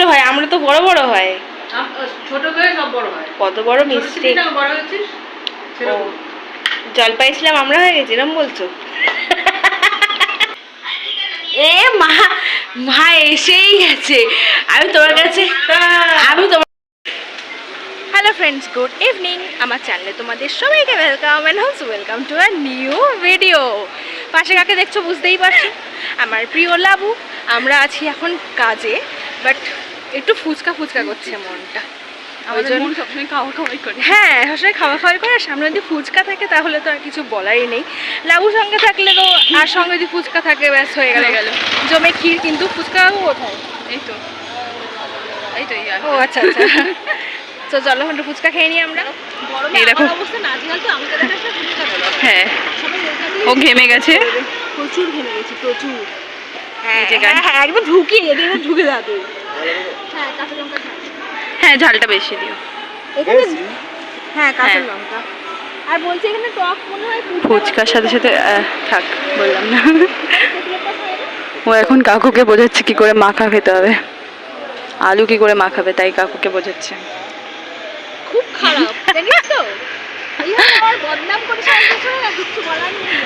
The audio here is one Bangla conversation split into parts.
ছোট হয় আমরা তো বড় বড় হয়। ছোট হয়ে সব বড় হয়। কত বড় মিস্টেক বড় হয়েছিস? জল পাইছিলাম আমরা হয়ে গেছি এরম বলছো? এ মা মা এসেই গেছে। আমি তোমার কাছে আমি তোমার হ্যালো ফ্রেন্ডস গুড ইভিনিং আমার চ্যানেলে তোমাদের সবাইকে welcome and homes welcome to a new video পাশে কাকে দেখছ বুঝতেই পারছ? আমার প্রিয় লাবু। আমরা আছি এখন কাজে বাট একটু ফুচকা ফুচকা করছে মনটা। আমাদের মন সবসময় খাওয়া খাওয়াই করে। হ্যাঁ সবসময় খাওয়া খাওয়াই করে আর সামনে যদি ফুচকা থাকে তাহলে তো আর কিছু বলারই নেই। লাবুর সঙ্গে থাকলে তো আর সঙ্গে যদি ফুচকা থাকে ব্যাস হয়ে গেল। গেল। জমে ক্ষীর কিন্তু ফুচকা কোথায়? এই তো। এই তো। ও আচ্ছা আচ্ছা। তো চলো একটু ফুচকা খেয়ে নিই আমরা। এই দেখো। হ্যাঁ। ও ঘেমে গেছে। প্রচুর ঘেমে গেছি প্রচুর। হ্যাঁ। হ্যাঁ, হ্যাঁ, একদম ঢুকিয়ে ঢুকে যা তুই হ্যাঁ কাঁচা লঙ্কা হ্যাঁ ঝালটা বেশি দিও। এখানে হ্যাঁ কাঁচা হ্যাঁ। লঙ্কা। আর বলছি এখানে টক মনে হয় ফুচকার সাথে সাথে থাক বললাম না? ও এখন কাকুকে বোঝাচ্ছে কি করে মাখা খেতে হবে। আলু কি করে মাখাবে তাই কাকুকে বোঝাচ্ছে। খুব খারাপ জানিস তো? আমার বদনাম করে সারা বছর আর কিচ্ছু বলার নেই।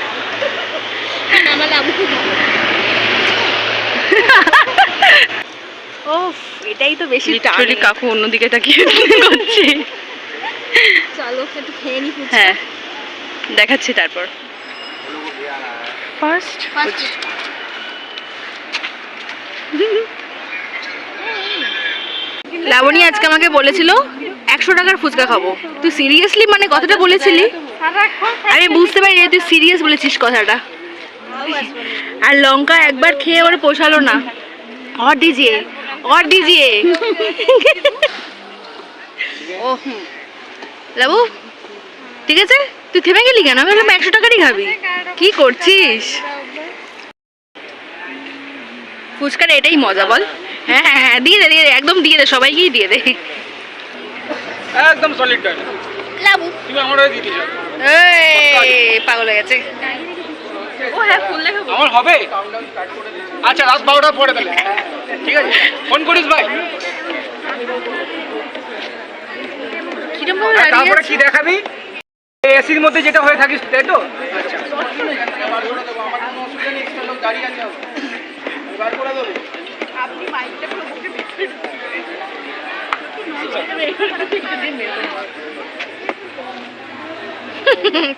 আমার লাবু খুব ও এটাই তো বেশি লিটারালি কাকু অন্যদিকে তাকিয়ে করছি। চলো একটু খেয়ে নি হ্যাঁ দেখাচ্ছি তারপর। ফার্স্ট লাবণী আজকে আমাকে বলেছিল একশো টাকার ফুচকা খাব। তুই সিরিয়াসলি মানে কথাটা বলেছিলি? আমি বুঝতে পারি তুই সিরিয়াস বলেছিস কথাটা। আর লঙ্কা একবার খেয়ে ওরা পোষালো না। অডিজিয়ে और दीजिए ও লাবু ঠিক আছে তুই থেমে গেলি কেন আমি বললাম একশো টাকারই খাবি কি করছিস ফুচকার এটাই মজা বল হ্যাঁ হ্যাঁ হ্যাঁ দিয়ে দে দিয়ে দে একদম দিয়ে দে সবাইকেই দিয়ে দে একদম সলিড ডাল লাবু তুমি আমার হয়ে দিয়ে দিও এই পাগল হয়ে গেছে ও হ্যাঁ ফুল লেখা আমার হবে আচ্ছা রাত বারোটার পরে তাহলে ঠিক আছে ফোন করিস ভাই। ভাবে তারপরে কি দেখাবি? এসির মধ্যে যেটা হয়ে থাকিস তাই তো? আচ্ছা।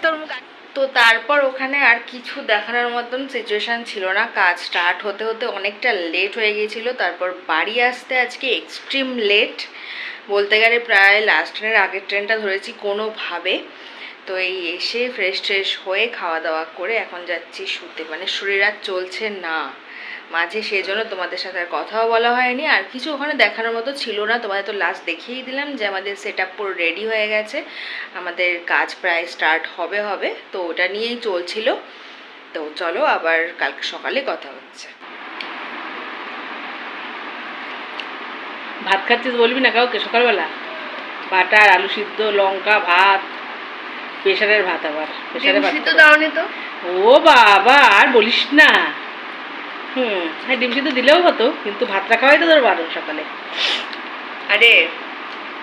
তোর মুখ তো তারপর ওখানে আর কিছু দেখানোর মতন সিচুয়েশান ছিল না। কাজ স্টার্ট হতে হতে অনেকটা লেট হয়ে গিয়েছিল। তারপর বাড়ি আসতে আজকে এক্সট্রিম লেট বলতে গেলে প্রায় লাস্ট ট্রেনের আগের ট্রেনটা ধরেছি কোনোভাবে। তো এই এসে ফ্রেশ ট্রেশ হয়ে খাওয়া দাওয়া করে এখন যাচ্ছি শুতে। মানে শরীর আর চলছে না। মাঝে সেই জন্য তোমাদের সাথে আর কথাও বলা হয়নি। আর কিছু ওখানে দেখানোর মতো ছিল না। তোমাদের তো লাস্ট দেখিয়েই দিলাম যে আমাদের সেট পুরো রেডি হয়ে গেছে। আমাদের কাজ প্রায় স্টার্ট হবে হবে। তো ওটা নিয়েই চলছিল। তো চলো আবার কালকে সকালে কথা হচ্ছে। ভাত খাচ্ছিস বলবি না কাউকে সকালবেলা? বাটার আলু সিদ্ধ লঙ্কা ভাত প্রেশারের ভাত আবার। প্রেশারের ভাত তো। ও বাবা আর বলিস না। হুম হ্যাঁ ডিম সিদ্ধ দিলেও হতো কিন্তু ভাতটা খাওয়াই তো তোর বারণ সকালে। আরে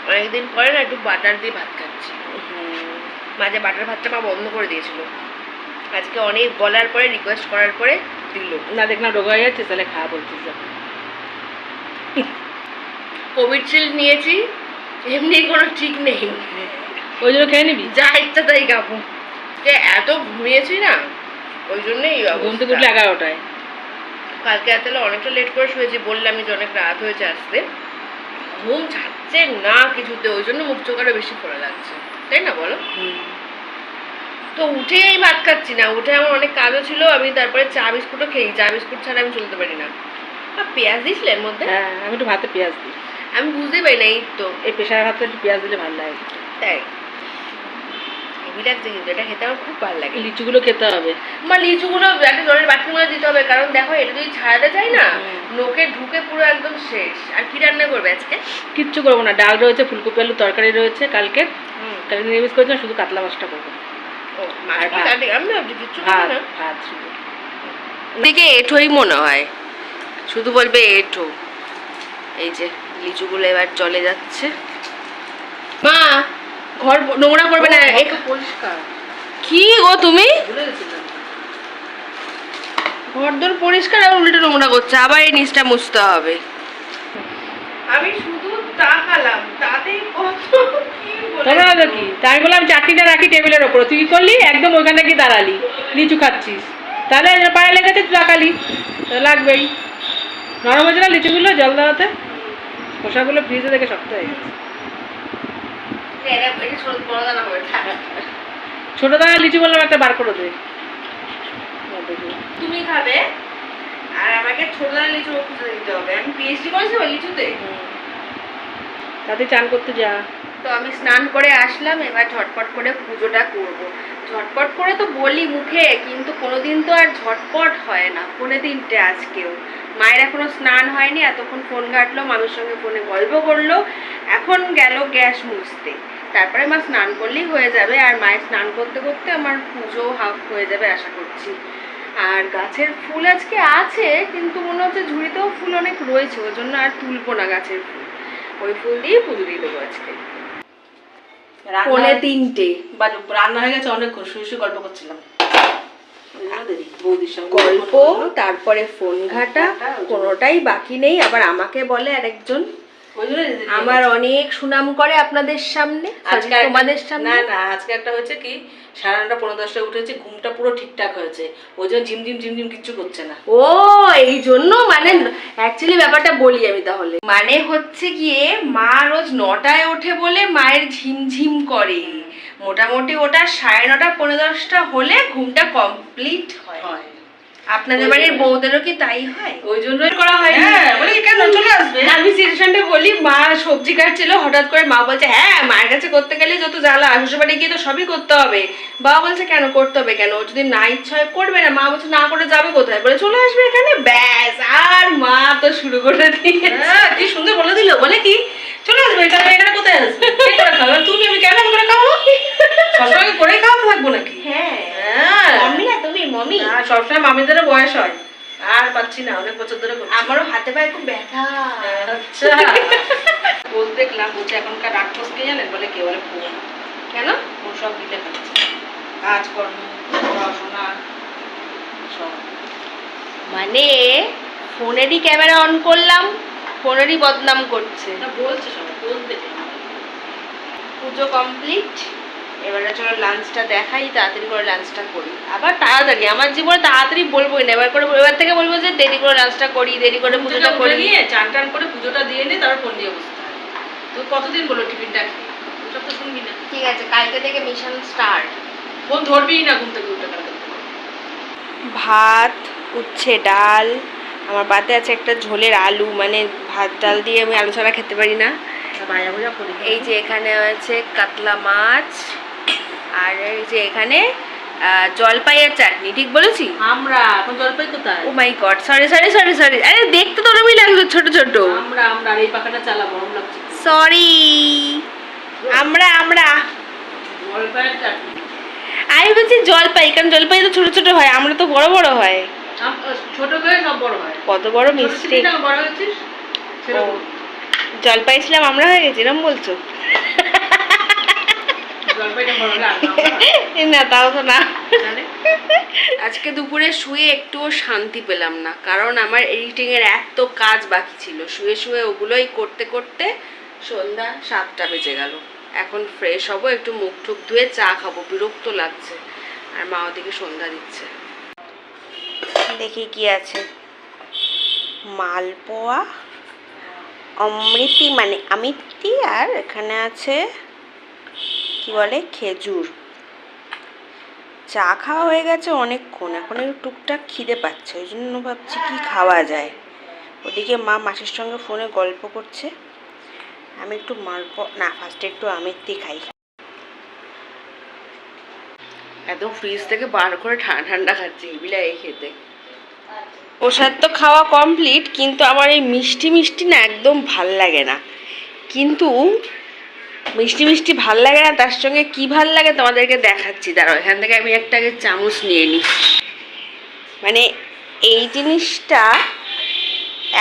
অনেকদিন পরে না একটু বাটার দিয়ে ভাত খাচ্ছি। মাঝে বাটার ভাতটা মা বন্ধ করে দিয়েছিল। আজকে অনেক বলার পরে রিকোয়েস্ট করার পরে দিল। না দেখ না রোগা হয়ে যাচ্ছে তাহলে খাওয়া বলছিস যা। কোভিড শিল্ড নিয়েছি এমনি কোনো ঠিক নেই। ওই জন্য খেয়ে নিবি? যা ইচ্ছা তাই খাব। এত ঘুমিয়েছি না ওই জন্যই ঘুম থেকে। উঠলে এগারোটায়। কালকে আসলে অনেকটা লেট করে শুয়েছি বললাম যে অনেক রাত হয়েছে আসতে। ঘুম ছাড়ছে না কিছুতে ওই জন্য মুখ চোখ আরও বেশি খোলা লাগছে। তাই না বলো? তো উঠেই আমি ভাত খাচ্ছি না উঠে আমার অনেক কাজও ছিল আমি তারপরে চা বিস্কুটও খেয়ে চা বিস্কুট ছাড়া আমি চলতে পারি না। পেঁয়াজ দিয়েছিলে এর মধ্যে? হ্যাঁ আমি একটু ভাতে পেঁয়াজ দিই। আমি বুঝতেই পারি না এই তো। এই প্রেশারের ভাতটা একটু পেঁয়াজ দিলে ভালো লাগে। তাই? হেভি লাগছে কিন্তু এটা খেতে আমার খুব ভালো লাগে। লিচুগুলো খেতে হবে। আমার লিচুগুলো একটা জলের বাটির মধ্যে দিতে হবে কারণ দেখো এটা যদি ছাড়াতে চাই না। নোকে ঢুকে পুরো একদম শেষ। আর কি রান্না করবে আজকে? কিচ্ছু করব না ডাল রয়েছে ফুলকপি আলু তরকারি রয়েছে কালকে। কালকে নিরামিষ করেছিলাম শুধু কাতলা মাছটা করব। ও আর ভাত। ভাত শুধু। দিকে এঠোই মনে হয়। শুধু বলবে এঠো। এই যে লিচুগুলো এবার চলে যাচ্ছে। মা ঘর নোংরা করবে না। এক- কি গো তুমি? গেছিলাম। ঘরদোর পরিষ্কার আর উল্টে নোংরা করছে আবার এই নিচটা মুছতে হবে। আমি শুধু তাকালাম তাতেই কত কি বলে হলো কি? তাই বললাম চাটনিটা রাখি টেবিলের ওপরে। তুই কি করলি? একদম ওইখানে গিয়ে দাঁড়ালি লিচু খাচ্ছিস। তাহলে পায়ে লেগেছে তুই তাকালি। তো লাগবেই। নরম হয়েছে না লিচুগুলো? জল দেওয়াতে? খোসাগুলো ফ্রিজে দেখে শক্ত হয়ে গেছে। ছোট দানা লিচু বললাম একটা বার করে দে। তুমি খাবে আর আমাকে ছোট দানা লিচু খুঁজে দিতে হবে। আমি পিএইচডি করেছি ওই লিচুতে। তাতে চান করতে যা। তো আমি স্নান করে আসলাম এবার ঝটপট করে পুজোটা করব। ঝটপট করে তো বলি মুখে কিন্তু কোনোদিন তো আর ঝটপট হয় না। পৌনে তিনটে আজকেও। মায়ের এখনও স্নান হয়নি এতক্ষণ ফোন ঘাটলো মামির সঙ্গে ফোনে গল্প করল এখন গেল গ্যাস মুছতে। তারপরে মা স্নান করলেই হয়ে যাবে আর মায়ের স্নান করতে করতে আমার পুজো হাফ হয়ে যাবে আশা করছি। আর গাছের ফুল আজকে আছে কিন্তু মনে হচ্ছে ঝুড়িতেও ফুল অনেক রয়েছে ওই জন্য আর তুলবো না গাছের ফুল। ওই ফুল দিয়ে পুজো দিয়ে দেবো আজকে। পৌনে তিনটে। বাজু রান্না হয়ে গেছে অনেক শুয়ে শুয়ে গল্প করছিলাম ওই জন্য দেরি, বৌদির সঙ্গে গল্প তারপরে ফোন ঘাটা কোনোটাই বাকি নেই। আবার আমাকে বলে দেরি হয়ে আমার অনেক সুনাম করে আপনাদের সামনে আজকে আজকে তোমাদের সামনে। না না আজকে একটা হয়েছে কি সাড়ে নটা পনেরো দশটায় উঠেছি ঘুমটা পুরো ঠিকঠাক হয়েছে। ওই জন্য ঝিমঝিম ঝিমঝিম কিচ্ছু করছে না। ও এই জন্য মানে অ্যাকচুয়ালি ব্যাপারটা বলি আমি তাহলে। মানে হচ্ছে গিয়ে মা রোজ নটায় ওঠে বলে মায়ের ঝিমঝিম করে। মোটামুটি ওটা সাড়ে নটা পনেরো দশটা হলে ঘুমটা কমপ্লিট হয়। আপনাদের বাড়ির জন্য। বউদেরও কি তাই হয়? ওই জন্যই করা হয় হ্যাঁ, বলি কেন চলে আসবে। আমি সিচুয়েশনটা বলি মা সবজি কাটছিল হঠাৎ করে মা বলছে হ্যাঁ মায়ের কাছে করতে গেলে যত জ্বালা শ্বশুর বাড়ি গিয়ে তো সবই করতে হবে। বাবা বলছে কেন করতে হবে কেন? ও যদি না ইচ্ছা হয় করবে না। মা বলছে না করে যাবে কোথায়? বলে চলে আসবে এখানে? ব্যাস আর মা তো শুরু করে দিয়ে হ্যাঁ, কি সুন্দর বলে দিল। বলে কি চলে আসবে তাহলে এখানে কোথায় আসবে করে খাবে তুমি আমি কেন করে খাব? সবসময় করে খাওয়াতে থাকব নাকি? হ্যাঁ। হ্যাঁ। না তুমি আর সবসময় মামিদেরও বয়স হয়। আর পাচ্ছি না অনেক বছর ধরে আমারও হাতে পায়ে খুব ব্যথা। আচ্ছা। দেখলাম বলছে এখনকার রাক্ষস কে জানেন বলে কে বলে ফোন কেন? ফোন সব দিতে কাজকর্ম পড়াশোনা সব। মানে ফোনেরই ক্যামেরা অন করলাম। ফোনেরই বদনাম করছে। বলছে পুজো কমপ্লিট এবারে চলো লাঞ্চটা দেখাই তাড়াতাড়ি করে লাঞ্চটা করি। আবার তাড়াতাড়ি আমার জীবনে তাড়াতাড়ি বলবোই না। এবার করে এবার থেকে বলব যে দেরি করে লাঞ্চটা করি দেরি করে পুজোটা করে। নিয়ে চান টান করে পুজোটা দিয়ে নিয়ে তারপর ফোন দিয়ে বসতে হয়। তো কতদিন বলো টিফিনটা ওসব তো শুনবি না। ঠিক আছে কালকে থেকে মিশন স্টার্ট ফোন ধরবি না ঘুম থেকে উঠে কালকে ভাত উচ্ছে ডাল আমার পাতে আছে একটা ঝোলের আলু মানে ভাত ডাল দিয়ে আমি আলু ছাড়া খেতে পারি না। এই যে এখানে আছে কাতলা মাছ আর এই যে এখানে জলপাইয়ের চাটনি ঠিক বলেছি? আমরা এখন জলপাই কোথায়? ও my god sorry sorry sorry sorry. আরে দেখতে তো ওরমই লাগল ছোট ছোট। আমরা আমরা এই পাখাটা চালা সরি। আমরা আমরা। জলপাইয়ের চাটনি। আমি বলছি জলপাই কারণ জলপাই তো ছোট ছোট হয় আমরা তো বড় বড় হয়। ছোট হয়ে সব বড় হয়। কত বড় ছোট মিষ্টি ছিলি বড় হয়েছিস? সেরকম। জলপাই আমরা হয়ে গেছি এরম বলছো? না তাও তো না। আজকে দুপুরে শুয়ে একটুও শান্তি পেলাম না কারণ আমার এডিটিং এর এত কাজ বাকি ছিল। শুয়ে শুয়ে ওগুলোই করতে করতে সন্ধ্যা সাতটা বেজে গেল। এখন ফ্রেশ হব একটু মুখ টুক ধুয়ে চা খাব বিরক্ত লাগছে। আর মা ওদিকে সন্ধ্যা দিচ্ছে। দেখি কি আছে। মালপোয়া, অমৃতি মানে অমিতি আর এখানে আছে কি বলে? খেজুর। চা খাওয়া হয়ে গেছে অনেকক্ষণ, এখন একটু টুকটাক খিদে পাচ্ছে, ওই জন্য ভাবছি কি খাওয়া যায়। ওদিকে মা মাসির সঙ্গে ফোনে গল্প করছে। আমি একটু মালপ, না ফার্স্টে একটু আমেরটি খাই। একদম ফ্রিজ থেকে বার করে ঠান্ডা ঠান্ডা খাচ্ছি, বিলাই খেতে। প্রসাদ তো খাওয়া কমপ্লিট কিন্তু আমার এই মিষ্টি মিষ্টি না একদম ভালো লাগে না। কিন্তু মিষ্টি মিষ্টি ভালো লাগে না, তার সঙ্গে কি ভালো লাগে তোমাদেরকে দেখাচ্ছি। দাঁড়াও, এখান থেকে আমি একটা আগে চামচ নিয়ে নিই। মানে এই জিনিসটা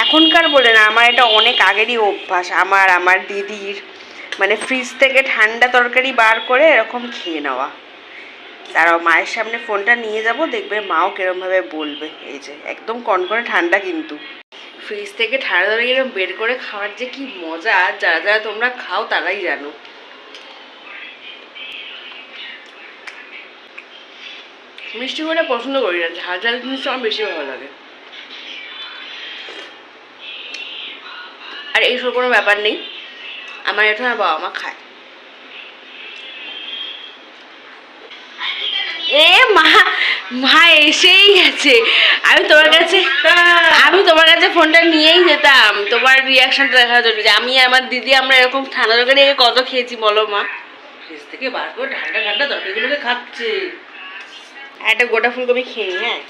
এখনকার বলে না, আমার এটা অনেক আগেরই অভ্যাস। আমার আমার দিদির মানে ফ্রিজ থেকে ঠান্ডা তরকারি বার করে এরকম খেয়ে নেওয়া। তারাও মায়ের সামনে ফোনটা নিয়ে যাব, দেখবে মাও কিরমভাবে বলবে। এই যে, একদম কনকনে ঠান্ডা কিন্তু। ফ্রিজ থেকে ঠান্ডা তরকারি এরকম বের করে খাওয়ার যে কি মজা, যারা যারা তোমরা খাও তারাই জানো। মিষ্টি করে পছন্দ করি না, ঝাল ঝাল জিনিসটা আমার বেশি ভালো লাগে। আর এইসব কোনো ব্যাপার নেই। আমার এটা বাবা মা খায়। এ মা মা এসেই গেছে। আমি তোমার কাছে আমি তোমার কাছে ফোনটা নিয়েই যেতাম। তোমার রিয়াকশনটা দেখার জন্য যে আমি আমার দিদি আমরা এরকম ঠান্ডা তরকারি আগে কত খেয়েছি বলো মা। ফ্রিজ থেকে বার করে ঠান্ডা ঠান্ডা তরকারিগুলোকে খাচ্ছে। একটা গোটা ফুলকপি খেয়ে নি, হ্যাঁ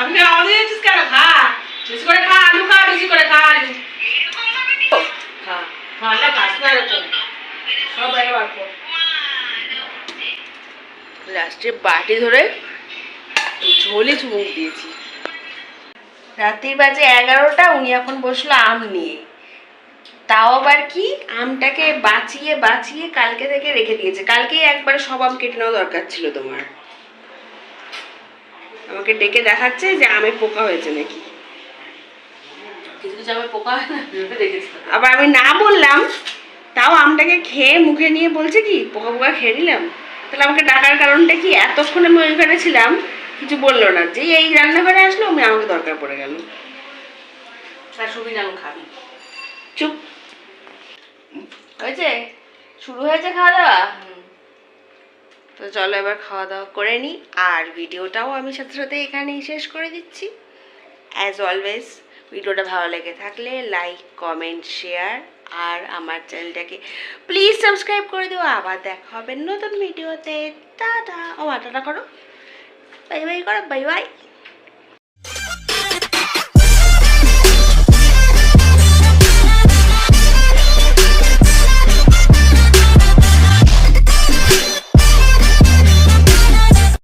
আমি আমাদের কেন? খা। বেশি করে খা আলু খা বেশি করে খা আলু। লাস্টে বাটি ধরে ঝোলে চুমুক দিয়েছি। রাত্রির বাজে এগারোটা, উনি এখন বসল আম নিয়ে। তাও আবার কি? আমটাকে বাঁচিয়ে বাঁচিয়ে কালকে থেকে রেখে দিয়েছে। কালকেই একবারে সব আম কেটে নেওয়া দরকার ছিল তোমার। আমাকে ডেকে দেখাচ্ছে যে আমে পোকা হয়েছে নাকি। পোকা আবার আমি না বললাম তাও আমটাকে খেয়ে মুখে নিয়ে বলছে কি পোকা পোকা খেয়ে নিলাম। তাহলে আমাকে ডাকার কারণটা কি? এতক্ষণ আমি ওইখানে ছিলাম কিছু বলল না। যেই এই রান্নাঘরে আসলো আমি আমাকে দরকার পড়ে গেল। তার সুবিধা আমি খাবি। চুপ। হয়েছে? শুরু হয়েছে খাওয়া দাওয়া তো চলো এবার খাওয়া দাওয়া করে নিই আর ভিডিওটাও আমি সাথে সাথে এখানেই শেষ করে দিচ্ছি। অ্যাজ অলওয়েজ ভিডিওটা ভালো লেগে থাকলে লাইক কমেন্ট শেয়ার আর আমার চ্যানেলটাকে প্লিজ সাবস্ক্রাইব করে দিও। আবার দেখা হবে নতুন ভিডিওতে টাটা। ও টাটা করো। বাই বাই করো। Bye bye.